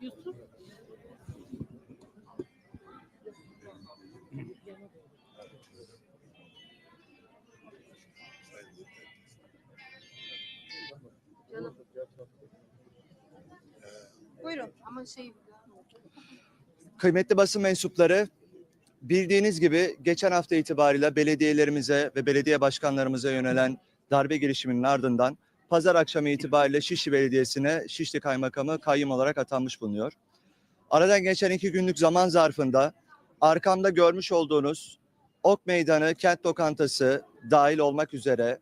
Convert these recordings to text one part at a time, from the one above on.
Yusuf. Canım. Buyurun ama şey Kıymetli basın mensupları, bildiğiniz gibi geçen hafta itibariyle belediyelerimize ve belediye başkanlarımıza yönelen darbe girişiminin ardından pazar akşamı itibariyle Şişli Belediyesi'ne Şişli Kaymakamı kayyum olarak atanmış bulunuyor. Aradan geçen iki günlük zaman zarfında arkamda görmüş olduğunuz Ok Meydanı Kent Lokantası dahil olmak üzere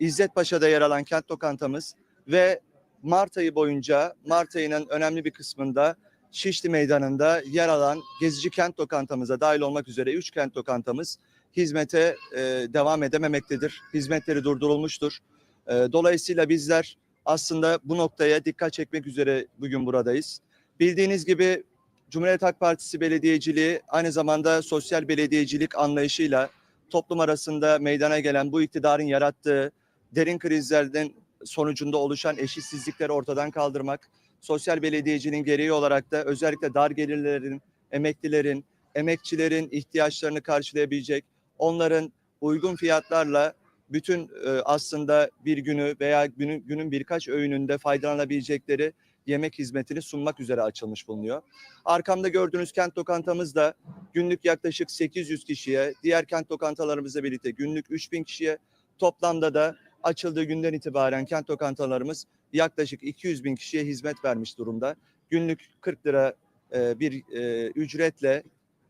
İzzet Paşa'da yer alan kent lokantamız ve Mart ayı boyunca Mart ayının önemli bir kısmında Şişli Meydanı'nda yer alan Gezici Kent Lokantamıza dahil olmak üzere 3 kent lokantamız hizmete e, devam edememektedir. Hizmetleri durdurulmuştur. E, dolayısıyla bizler aslında bu noktaya dikkat çekmek üzere bugün buradayız. Bildiğiniz gibi Cumhuriyet Halk Partisi belediyeciliği aynı zamanda sosyal belediyecilik anlayışıyla toplum arasında meydana gelen bu iktidarın yarattığı derin krizlerden sonucunda oluşan eşitsizlikleri ortadan kaldırmak, sosyal belediyeciliğin gereği olarak da özellikle dar gelirlerin, emeklilerin, emekçilerin ihtiyaçlarını karşılayabilecek, onların uygun fiyatlarla bütün e, aslında bir günü veya günün, günün birkaç öğününde faydalanabilecekleri yemek hizmetini sunmak üzere açılmış bulunuyor. Arkamda gördüğünüz kent lokantamız da günlük yaklaşık 800 kişiye, diğer kent lokantalarımızla birlikte günlük 3000 kişiye, toplamda da açıldığı günden itibaren kent lokantalarımız yaklaşık 200 bin kişiye hizmet vermiş durumda. Günlük 40 lira e, bir e, ücretle,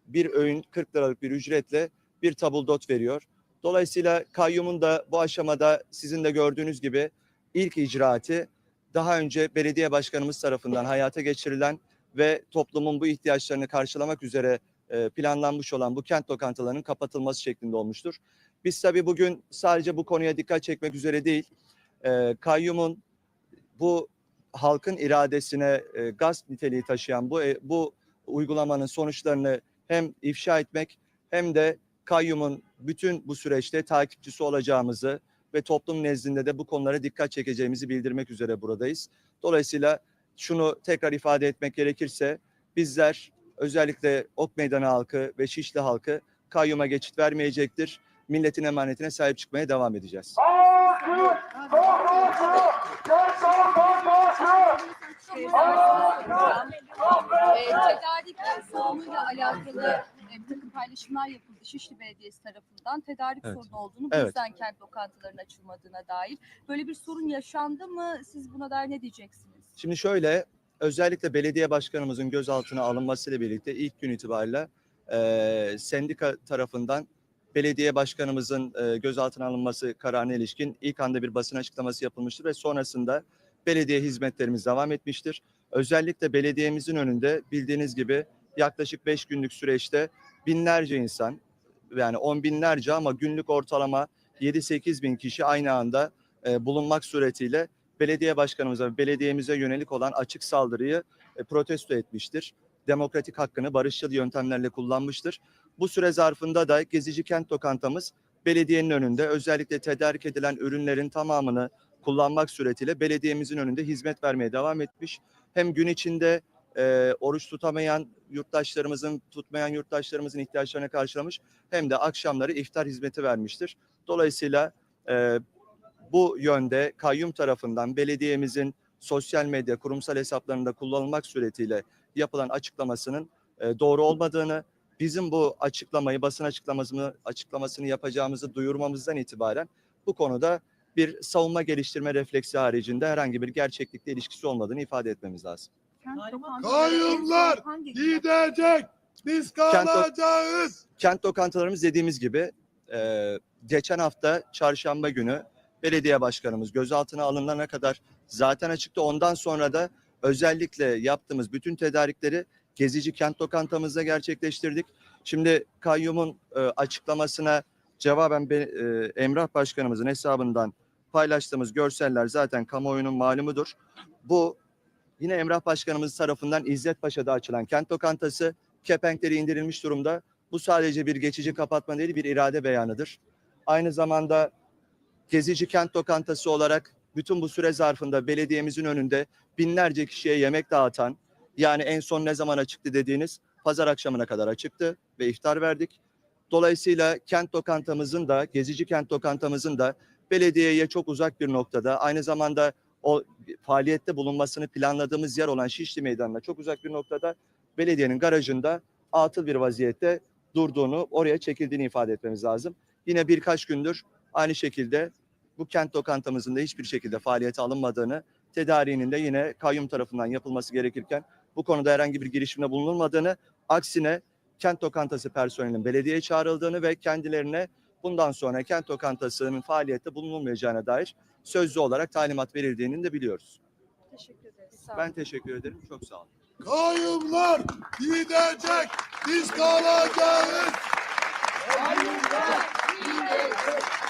bir öğün 40 liralık bir ücretle bir tabuldot veriyor. Dolayısıyla kayyumun da bu aşamada sizin de gördüğünüz gibi ilk icraatı daha önce belediye başkanımız tarafından hayata geçirilen ve toplumun bu ihtiyaçlarını karşılamak üzere e, planlanmış olan bu kent lokantalarının kapatılması şeklinde olmuştur. Biz tabii bugün sadece bu konuya dikkat çekmek üzere değil, e, kayyumun bu halkın iradesine e, gasp niteliği taşıyan bu e, bu uygulamanın sonuçlarını hem ifşa etmek hem de kayyumun bütün bu süreçte takipçisi olacağımızı ve toplum nezdinde de bu konulara dikkat çekeceğimizi bildirmek üzere buradayız. Dolayısıyla şunu tekrar ifade etmek gerekirse bizler özellikle Ok Meydanı halkı ve Şişli halkı kayyuma geçit vermeyecektir. Milletin emanetine sahip çıkmaya devam edeceğiz. Ee, tedarik sorunuyla alakalı e, bir takım paylaşımlar yapıldı Şişli Belediyesi tarafından. Tedarik Evet. sorunu olduğunu, bu Evet. yüzden kent lokantalarının açılmadığına dair. Böyle bir sorun yaşandı mı? Siz buna dair ne diyeceksiniz? Şimdi şöyle özellikle belediye başkanımızın gözaltına alınmasıyla birlikte ilk gün itibariyle e, sendika tarafından belediye başkanımızın e, gözaltına alınması kararına ilişkin ilk anda bir basın açıklaması yapılmıştır ve sonrasında belediye hizmetlerimiz devam etmiştir. Özellikle belediyemizin önünde bildiğiniz gibi yaklaşık 5 günlük süreçte binlerce insan yani on binlerce ama günlük ortalama 7-8 bin kişi aynı anda e, bulunmak suretiyle belediye başkanımıza ve belediyemize yönelik olan açık saldırıyı e, protesto etmiştir. Demokratik hakkını barışçıl yöntemlerle kullanmıştır. Bu süre zarfında da Gezici Kent Lokantamız belediyenin önünde özellikle tedarik edilen ürünlerin tamamını kullanmak suretiyle belediyemizin önünde hizmet vermeye devam etmiş. Hem gün içinde e, oruç tutamayan yurttaşlarımızın, tutmayan yurttaşlarımızın ihtiyaçlarını karşılamış hem de akşamları iftar hizmeti vermiştir. Dolayısıyla e, bu yönde kayyum tarafından belediyemizin sosyal medya kurumsal hesaplarında kullanılmak suretiyle yapılan açıklamasının e, doğru olmadığını, bizim bu açıklamayı basın açıklamasını açıklamasını yapacağımızı duyurmamızdan itibaren bu konuda bir savunma geliştirme refleksi haricinde herhangi bir gerçeklikle ilişkisi olmadığını ifade etmemiz lazım. Kent Kayyumlar gidecek. Biz kalacağız. Kent lokantalarımız dediğimiz gibi e, geçen hafta çarşamba günü belediye başkanımız gözaltına alınana kadar zaten açıktı. Ondan sonra da özellikle yaptığımız bütün tedarikleri Gezici Kent Lokantamızda gerçekleştirdik. Şimdi kayyumun e, açıklamasına cevaben be, e, Emrah Başkanımızın hesabından paylaştığımız görseller zaten kamuoyunun malumudur. Bu Yine Emrah Başkanımız tarafından İzzet Paşa'da açılan kent lokantası kepenkleri indirilmiş durumda. Bu sadece bir geçici kapatma değil bir irade beyanıdır. Aynı zamanda gezici kent lokantası olarak bütün bu süre zarfında belediyemizin önünde binlerce kişiye yemek dağıtan yani en son ne zaman açıktı dediğiniz pazar akşamına kadar açıktı ve iftar verdik. Dolayısıyla kent lokantamızın da gezici kent lokantamızın da belediyeye çok uzak bir noktada aynı zamanda o faaliyette bulunmasını planladığımız yer olan Şişli Meydanı'na çok uzak bir noktada belediyenin garajında atıl bir vaziyette durduğunu, oraya çekildiğini ifade etmemiz lazım. Yine birkaç gündür aynı şekilde bu kent lokantamızın da hiçbir şekilde faaliyete alınmadığını, tedariğinin de yine kayyum tarafından yapılması gerekirken bu konuda herhangi bir girişimde bulunulmadığını, aksine kent lokantası personelinin belediyeye çağrıldığını ve kendilerine bundan sonra kent lokantasının faaliyette bulunulmayacağına dair sözlü olarak talimat verildiğini de biliyoruz. Teşekkür ederiz. Sağ olun. Ben teşekkür ederim. Çok sağ olun. Kayyumlar gidecek. Biz kalacağız. Kayyumlar gidecek.